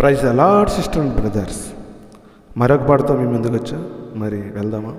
Praise అలాడ్ sister and brothers మరొక పాటతో మీ ముందుకు వచ్చా? మరి వెళ్దామా?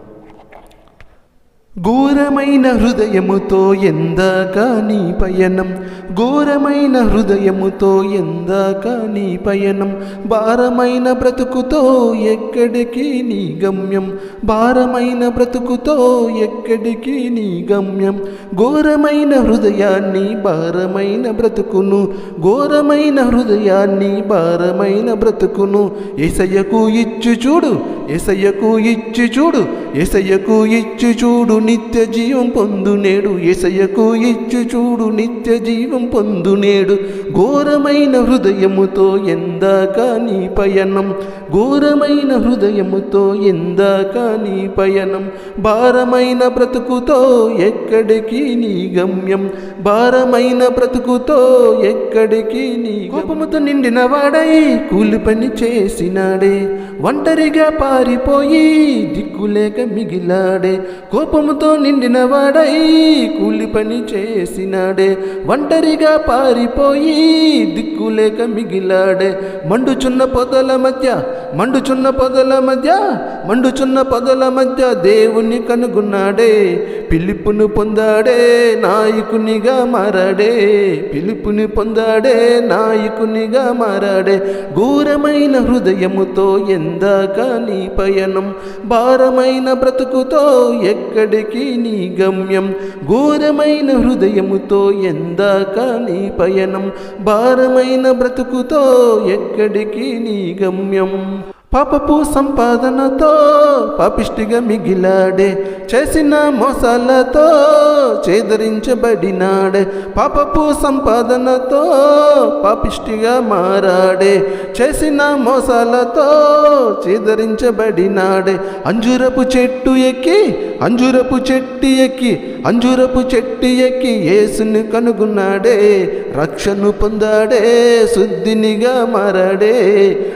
ఘోరమైన హృదయముతో ఎందాక నీ పయనం. ఘోరమైన హృదయముతో ఎందాక నీ పయనం. భారమైన బ్రతుకుతో ఎక్కడికి నీ గమ్యం? భారమైన బ్రతుకుతో ఎక్కడికి నీ గమ్యం? ఘోరమైన హృదయాన్ని భారమైన బ్రతుకును. ఘోరమైన హృదయాన్ని భారమైన బ్రతుకును. ఏసయ్యకు ఇచ్చు చూడు ఏసయ్యకు ఇచ్చు చూడు. ఏసయ్యకు ఇచ్చు చూడు నిత్య జీవం పొందు నేడు. ఏసయ్యకు ఇచ్చు చూడు నిత్య జీవం పొందు నేడు. ఘోరమైన హృదయముతో ఎందాక నీ పయనం. ఘోరమైన హృదయముతో ఎందాక నీ పయనం. భారమైన బ్రతుకుతో ఎక్కడికి నీ గమ్యం? భారమైన బ్రతుకుతో ఎక్కడికి నీ కోపముతో నిండిన వాడై కూలి పని చేసినాడే. ఒంటరిగా పారిపోయి దిక్కులేక మిగిలాడే కోపముతో నిండిన వాడై కూలి పని చేసినాడే. ఒంటరిగా పారిపోయి దిక్కులేక మిగిలాడే మండుచున్న పొదల మధ్య మండుచున్న పొదల మధ్య మండుచున్న పొదల మధ్య దేవుణ్ణి కనుగొన్నాడే. పిలుపును పొందాడే నాయకునిగా మారాడే. పిలుపుని పొందాడే నాయకునిగా మారాడే. ఘోరమైన హృదయముతో ఎందాక నీ పయనం భారమైన బ్రతుకుతో ఎక్కడికి నీ గమ్యం? ఘోరమైన హృదయముతో ఎందాక నీ పయనం? భారమైన బ్రతుకుతో ఎక్కడికి నీ గమ్యం? పాపపు సంపాదనతో పాపిష్టిగా మిగిలాడే చేసిన మోసాలతో చేదరించబడినాడే. పాపపు సంపాదనతో పాపిష్టిగా మారాడే. చేసిన మోసాలతో చేదరించబడినాడే. అంజురపు చెట్టు ఎక్కి అంజురపు చెట్టు ఎక్కి అంజురపు చెట్టు ఎక్కి యేసుని కనుగొన్నాడే. రక్షను పొందాడే శుద్ధినిగా మారాడే.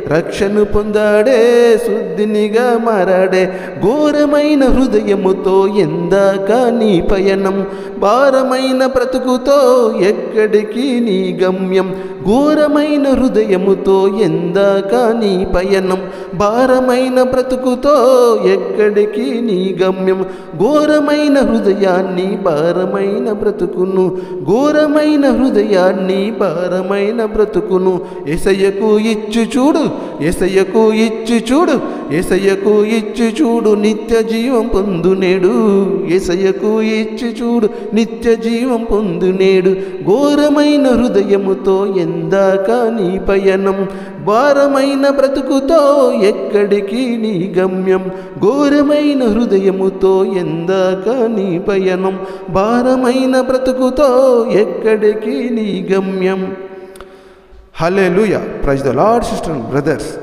రక్షను పొందాడే శుద్ధినిగా మారాడే. ఘోరమైన హృదయముతో ఎందాక నీ పయనం భారమైన బ్రతుకుతో ఎక్కడికి నీ గమ్యం? ఘోరమైన హృదయముతో ఎందాక నీ పయనం? భారమైన బ్రతుకుతో ఎక్కడికి నీ గమ్యం? ఘోరమైన హృదయాన్ని భారమైన బ్రతుకును. ఘోరమైన హృదయాన్ని భారమైన బ్రతుకును. ఎసయకు ఇచ్చు చూడు ఎసయకు ఇచ్చు చూడు. ఏసయ్యకు ఇచ్చి చూడు నిత్య జీవం పొందునేడు. ఏసయ్యకు ఇచ్చి చూడు నిత్య జీవం పొందునేడు. ఘోరమైన హృదయముతో ఎందాక నీ పయనం. భారమైన బ్రతుకుతో ఎక్కడికి నీ గమ్యం. ఘోరమైన హృదయముతో ఎందాక నీ పయనం. భారమైన బ్రతుకుతో ఎక్కడికి నీ గమ్యం. Hallelujah praise the Lord sister brothers